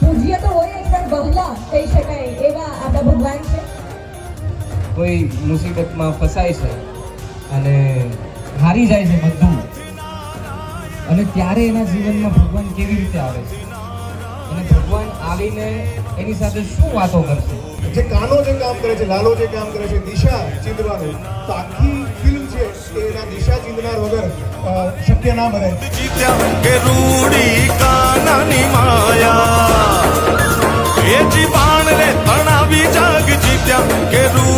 પૂજ્ય તો હોય પણ બહલા કહી શકાય એવા આપણા ભગવાન કોઈ મુસીબતમાં ફસાય છે અને હારી જાય છે બધું. અને ત્યારે એના જીવનમાં ભગવાન કેવી રીતે આવે છે? અને ભગવાન આવીને એની સાથે શું વાતો કરશે? જે કાનો જે કામ કરે છે લાલો જે કામ કરે છે દિશા ચિંદવાનું. તો આખી ફિલ્મ છે કે એના દિશા ચિંદનાર વગર શક્ય ના બને. જીત્યા કે રૂડી કાનાની માયા. એ જીવાણ રે તણાવી જાગ જીત્યા કે રૂડી